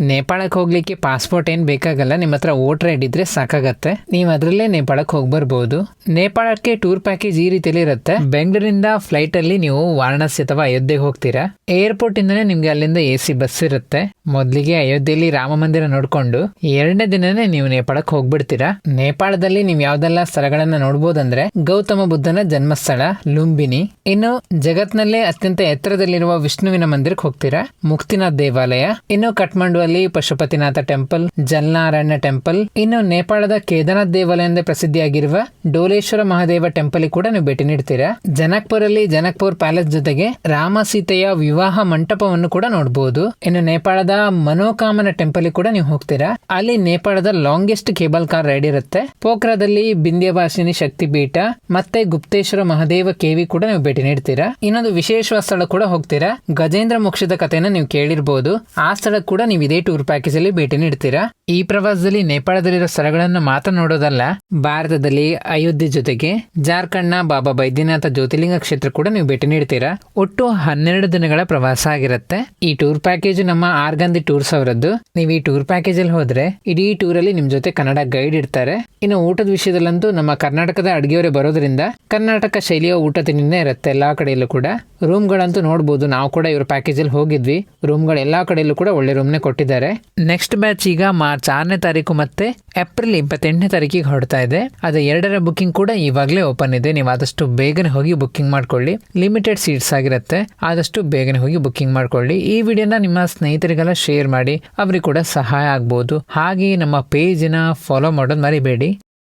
ನೇಪಾಳಕ್ಕೆ ಹೋಗ್ಲಿಕ್ಕೆ ಪಾಸ್ಪೋರ್ಟ್ ಏನ್ ಬೇಕಾಗಲ್ಲ, ನಿಮ್ಮ ಹತ್ರ ವೋಟರ್ ಐಡಿ ಇದ್ರೆ ಸಾಕಾಗತ್ತೆ. ನೀವು ಅದರಲ್ಲೇ ನೇಪಾಳಕ್ಕೆ ಹೋಗಿ ಬರ್ಬೋದು ನೇಪಾಳಕ್ಕೆ ಟೂರ್ ಪ್ಯಾಕೇಜ್ ಈ ರೀತಿಯಲ್ಲಿ ಇರುತ್ತೆ. ಬೆಂಗಳೂರಿಂದ ಫ್ಲೈಟ್ ಅಲ್ಲಿ ನೀವು ವಾರಣಾಸಿ ಅಥವಾ ಅಯೋಧ್ಯೆಗೆ ಹೋಗ್ತೀರಾ? ಏರ್ಪೋರ್ಟ್ ಇಂದನೇ ನಿಮ್ಗೆ ಅಲ್ಲಿಂದ ಎ ಸಿ ಬಸ್ ಇರುತ್ತೆ. ಮೊದಲಿಗೆ ಅಯೋಧ್ಯೆಯಲ್ಲಿ ರಾಮ ಮಂದಿರ ನೋಡ್ಕೊಂಡು, ಎರಡನೇ ದಿನನೇ ನೀವು ನೇಪಾಳಕ್ಕೆ ಹೋಗ್ಬಿಡ್ತೀರಾ? ನೇಪಾಳದಲ್ಲಿ ನೀವು ಯಾವ್ದೆಲ್ಲ ಸ್ಥಳಗಳನ್ನ ನೋಡ್ಬೋದಂದ್ರೆ, ಗೌತಮ ಬುದ್ಧನ ಜನ್ಮಸ್ಥಳ, ಲುಂಬಿನಿ. ಇನ್ನು ಜಗತ್ನಲ್ಲೇ ಅತ್ಯಂತ ಎತ್ತರದಲ್ಲಿರುವ ವಿಷ್ಣುವಿನ ಮಂದಿರಕ್ಕೆ ಹೋಗ್ತೀರಾ? ಮುಕ್ತಿನಾಥ್ ದೇವಾಲಯ. ಇನ್ನು ಕಠ್ಮಂಡು ಅಲ್ಲಿ ಪಶುಪತಿನಾಥ ಟೆಂಪಲ್, ಜಲ್ನಾರಾಯಣ ಟೆಂಪಲ್, ಇನ್ನು ನೇಪಾಳದ ಕೇದಾರನಾಥ ದೇವಾಲಯ ಪ್ರಸಿದ್ಧಿಯಾಗಿರುವ ಡೋಲೇಶ್ವರ ಮಹಾದೇವ ಟೆಂಪಲ್ ಕೂಡ ನೀವು ಭೇಟಿ ನೀಡ್ತೀರಾ? ಜನಕ್ಪುರ್ ಅಲ್ಲಿ ಜನಕ್ಪುರ್ ಪ್ಯಾಲೇಸ್ ಜೊತೆಗೆ ರಾಮ ಸೀತೆಯ ವಿವಾಹ ಮಂಟಪವನ್ನು ಕೂಡ ನೋಡಬಹುದು ಇನ್ನು ನೇಪಾಳದ ಮನೋಕಾಮನ ಟೆಂಪಲ್ ಕೂಡ ನೀವು ಹೋಗ್ತೀರಾ? ಅಲ್ಲಿ ನೇಪಾಳದ ಲಾಂಗೆಸ್ಟ್ ಕೇಬಲ್ ಕಾರ್ ರೈಡ್ ಇರುತ್ತೆ. ಪೋಖ್ರಾದಲ್ಲಿ ಬಿಂದ್ಯವಾಸಿನಿ ಶಕ್ತಿ ಪೀಠ ಮತ್ತೆ ಗುಪ್ತೇಶ್ವರ ಮಹಾದೇವ ಕೇವಿ ಕೂಡ ನೀವು ಭೇಟಿ ನೀಡ್ತೀರಾ? ಇನ್ನೊಂದು ವಿಶೇಷ ಸ್ಥಳ ಕೂಡ ಹೋಗ್ತೀರಾ? ಗಜೇಂದ್ರ ಮೋಕ್ಷದ ಕಥೆನ ನೀವು ಕೇಳಿರಬಹುದು ಆ ಸ್ಥಳ ಕೂಡ ನೀವು ಇದೇ ಟೂರ್ ಪ್ಯಾಕೇಜ್ ಅಲ್ಲಿ ಭೇಟಿ ನೀಡ್ತೀರಾ ಈ ಪ್ರವಾಸದಲ್ಲಿ ನೇಪಾಳದಲ್ಲಿರೋ ಸ್ಥಳಗಳನ್ನು ಮಾತ್ರ ನೋಡೋದಲ್ಲ, ಭಾರತದಲ್ಲಿ ಅಯೋಧ್ಯೆ ಜೊತೆಗೆ ಜಾರ್ಖಂಡ್ನ ಬಾಬಾ ಬೈದ್ಯನಾಥ ಜ್ಯೋತಿರ್ಲಿಂಗ ಕ್ಷೇತ್ರ ಕೂಡ ನೀವು ಭೇಟಿ ನೀಡ್ತೀರಾ? ಒಟ್ಟು ಹನ್ನೆರಡು ದಿನಗಳ ಪ್ರವಾಸ ಆಗಿರುತ್ತೆ. ಈ ಟೂರ್ ಪ್ಯಾಕೇಜ್ ನಮ್ಮ ಆರ್ಗಂದಿ ಟೂರ್ಸ್ ಅವರದ್ದು. ನೀವು ಈ ಟೂರ್ ಪ್ಯಾಕೇಜ್ ಅಲ್ಲಿ ಹೋದ್ರೆ ಇಡೀ ಟೂರ್ ಅಲ್ಲಿ ನಿಮ್ ಜೊತೆ ಕನ್ನಡ ಗೈಡ್ ಇರ್ತಾರೆ. ಇನ್ನು ಊಟದ ವಿಷಯದಲ್ಲಂತೂ ನಮ್ಮ ಕರ್ನಾಟಕದ ಅಡುಗೆಯವರೇ ಬರೋದ್ರಿಂದ ಕರ್ನಾಟಕ ಶೈಲಿಯ ಊಟ ತಿಂಡಿನೇ ಇರುತ್ತೆ ಎಲ್ಲಾ ಕಡೆಯಲ್ಲೂ ಕೂಡ. ರೂಮ್ಗಳಂತೂ ನೋಡಬಹುದು ನಾವು ಕೂಡ ಇವ್ರ ಪ್ಯಾಕೇಜ್ ಅಲ್ಲಿ ಹೋಗಿದ್ವಿ. ರೂಮ್ಗಳು ಎಲ್ಲಾ ಕಡೆಯಲ್ಲೂ ಕೂಡ ಒಳ್ಳೆ ರೂಮ್ನೇ ಕೊಟ್ಟಿದ್ದಾರೆ. ನೆಕ್ಸ್ಟ್ ಬ್ಯಾಚ್ ಈಗ ಮಾರ್ಚ್ ಆರನೇ ತಾರೀಕು ಮತ್ತೆ ಏಪ್ರಿಲ್ ಇಪ್ಪತ್ತೆಂಟನೇ ತಾರೀಕಿಗೆ ಹೊರಡ್ತಾ ಇದೆ. ಅದು ಎರಡರ ಬುಕಿಂಗ್ ಕೂಡ ಇವಾಗಲೇ ಓಪನ್ ಇದೆ. ನೀವು ಆದಷ್ಟು ಬೇಗನೆ ಹೋಗಿ ಬುಕ್ಕಿಂಗ್ ಮಾಡ್ಕೊಳ್ಳಿ. ಲಿಮಿಟೆಡ್ ಸೀಟ್ಸ್ ಆಗಿರುತ್ತೆ. ಆದಷ್ಟು ಬೇಗನೆ ಹೋಗಿ ಬುಕ್ಕಿಂಗ್ ಮಾಡ್ಕೊಳ್ಳಿ. ಈ ವಿಡಿಯೋನ ನಿಮ್ಮ ಸ್ನೇಹಿತರಿಗೆಲ್ಲ ಶೇರ್ ಮಾಡಿ. ಅವ್ರಿಗೆ ಕೂಡ ಸಹಾಯ ಆಗ್ಬೋದು. ಹಾಗೆ ನಮ್ಮ ಪೇಜಿನ ಫಾಲೋ ಮಾಡೋದು ಮರಿಬೇಡಿ.